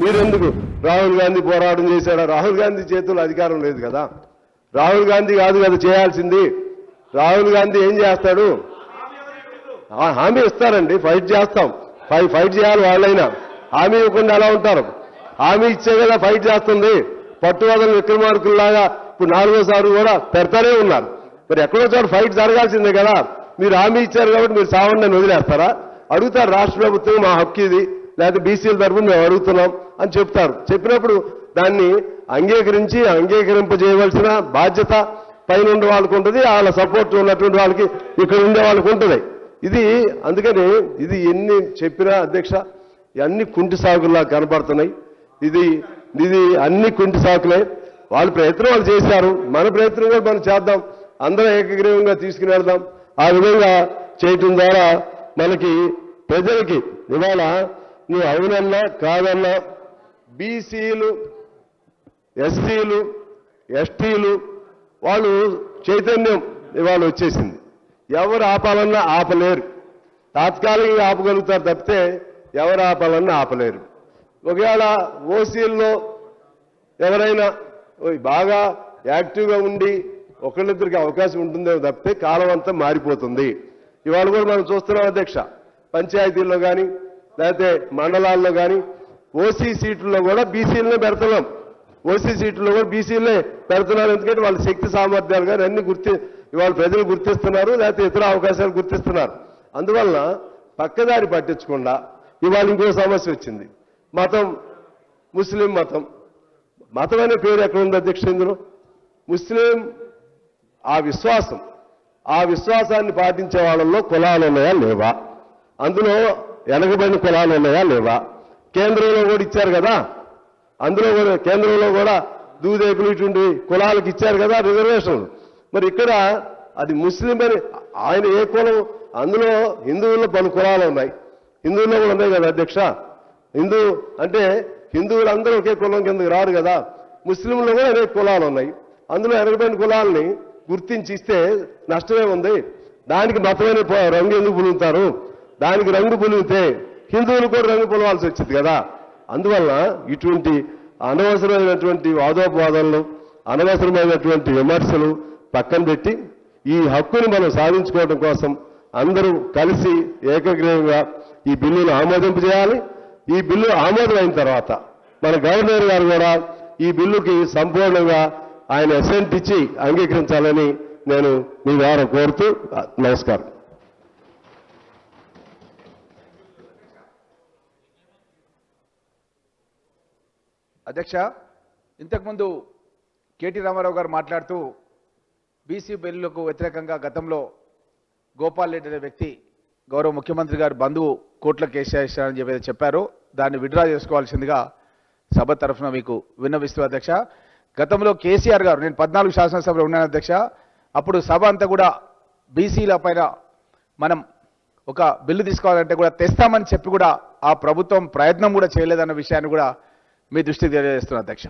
మీరెందుకు? రాహుల్ గాంధీ పోరాటం చేశాడా? రాహుల్ గాంధీ చేతుల్లో అధికారం లేదు కదా. రాహుల్ గాంధీ కాదు కదా చేయాల్సింది. రాహుల్ గాంధీ ఏం చేస్తాడు? హామీ ఇస్తారండి. ఫైట్ చేస్తాం. ఫై ఫైట్ చేయాలి వాళ్ళైనా. హామీ ఇవ్వకుండా ఎలా ఉంటారు? హామీ ఇచ్చే కదా ఫైట్ చేస్తుంది. పట్టువదల విక్రమార్కుల్లాగా ఇప్పుడు నాలుగోసారి కూడా పెడతానే ఉన్నారు. మరి ఎక్కడో చోట ఫైట్ జరగాల్సిందే కదా. మీరు హామీ ఇచ్చారు కాబట్టి మీరు సావండి వదిలేస్తారా? అడుగుతారు రాష్ట్ర ప్రభుత్వం మా హక్కు ఇది. లేకపోతే బీసీల తరఫున మేము అడుగుతున్నాం అని చెప్తారు. చెప్పినప్పుడు దాన్ని అంగీకరించి అంగీకరింపజేయవలసిన బాధ్యత పైన ఉండే వాళ్ళకు ఉంటుంది వాళ్ళ సపోర్ట్ ఉన్నటువంటి వాళ్ళకి ఇక్కడ ఉండే వాళ్ళకు ఉంటుంది. ఇది అందుకని ఇది ఎన్ని చెప్పినా అధ్యక్ష అన్ని కుంటి సాగుల్లా కనపడుతున్నాయి. ఇది ఇది అన్ని కుంటి సాకులే. వాళ్ళ ప్రయత్నం వాళ్ళు చేశారు. మన ప్రయత్నం కూడా మనం చేద్దాం. అందరం ఏకగ్రీవంగా తీసుకుని వెళ్దాం. ఆ విధంగా చేయటం ద్వారా మనకి ప్రజలకి ఇవాళ నువ్వు అవునన్నా కాదన్నా బీసీలు ఎస్సీలు ఎస్టీలు వాళ్ళు చైతన్యం ఇవాళ వచ్చేసింది. ఎవరు ఆపాలన్నా ఆపలేరు. తాత్కాలికంగా ఆపగలుగుతారు తప్పితే ఎవరు ఆపాలన్నా ఆపలేరు. ఒకవేళ ఓసీల్లో ఎవరైనా బాగా యాక్టివ్గా ఉండి ఒకళ్ళిద్దరికి అవకాశం ఉంటుందేమో తప్పితే కాలం అంతా మారిపోతుంది. ఇవాళ కూడా మనం చూస్తున్నాం అధ్యక్ష పంచాయతీల్లో కానీ లేకపోతే మండలాల్లో కానీ ఓసీ సీట్లలో కూడా బీసీలనే పెడుతున్నాం. ఓసీ సీట్లలో కూడా బీసీలనే పెడుతున్నారు. ఎందుకంటే వాళ్ళ శక్తి సామర్థ్యాలు కానీ అన్ని గుర్తి ఇవాళ ప్రజలు గుర్తిస్తున్నారు లేకపోతే ఇతర అవకాశాలు గుర్తిస్తున్నారు. అందువలన పక్కదారి పట్టించకుండా ఇవాళ ఇంకో సమస్య వచ్చింది. మతం ముస్లిం మతం. మతం అనే పేరు ఎక్కడ ఉంది అధ్యక్ష ఇందులో? ముస్లిం ఆ విశ్వాసం. ఆ విశ్వాసాన్ని పాటించే వాళ్ళల్లో కులాలు ఉన్నాయా లేవా? అందులో వెనకబడిన కులాలు ఉన్నాయా లేవా? కేంద్రంలో కూడా ఇచ్చారు కదా. అందులో కూడా కేంద్రంలో కూడా దూదేపులు ఇటువంటి కులాలకు ఇచ్చారు కదా రిజర్వేషన్లు మరి ఇక్కడ అది ముస్లిం అని ఆయన ఏ కులం? అందులో హిందువుల్లో పలు కులాలు ఉన్నాయి. హిందువుల్లో కూడా ఉన్నాయి కదా అధ్యక్ష. హిందూ అంటే హిందువులు అందరూ ఒకే కులం కిందకి రారు కదా. ముస్లింలో కూడా అనేక కులాలు ఉన్నాయి. అందులో ఎనభై కులాలని గుర్తించి ఇస్తే నష్టమే ఉంది. దానికి మతమైన ప- రంగు ఎందుకు పులుగుతారు? దానికి రంగు పులిగితే హిందువులు కూడా రంగు పులవాల్సి వచ్చింది కదా. అందువల్ల ఇటువంటి అనవసరమైనటువంటి వాదోపవాదాలను అనవసరమైనటువంటి విమర్శలు పక్కన పెట్టి ఈ హక్కుని మనం సాధించుకోవడం కోసం అందరూ కలిసి ఏకగ్రీవంగా ఈ బిల్లును ఆమోదింపు చేయాలి. ఈ బిల్లు ఆమోదం అయిన తర్వాత మన గవర్నర్ గారు కూడా ఈ బిల్లుకి సంపూర్ణంగా ఆయన అసెంట్ ఇచ్చి అంగీకరించాలని నేను మీ ద్వారా కోరుతూ నమస్కారం. అధ్యక్ష ఇంతకుముందు కేటీ రామారావు గారు మాట్లాడుతూ బీసీ బిల్లులకు వ్యతిరేకంగా గతంలో గోపాల్ రెడ్డి అనే వ్యక్తి గౌరవ ముఖ్యమంత్రి గారు బంధువు కోట్ల కేసేశారని చెప్పి చెప్పారు. దాన్ని విడ్రా చేసుకోవాల్సిందిగా సభ తరఫున మీకు విన్నవిస్తూ అధ్యక్ష గతంలో కేసీఆర్ గారు నేను పద్నాలుగు శాసనసభలో ఉన్నాను అధ్యక్ష అప్పుడు సభ అంతా కూడా బీసీల పైన మనం ఒక బిల్లు తీసుకోవాలంటే కూడా తెస్తామని చెప్పి కూడా ఆ ప్రభుత్వం ప్రయత్నం కూడా చేయలేదన్న విషయాన్ని కూడా మీ దృష్టికి తెలియజేస్తున్నా అధ్యక్ష.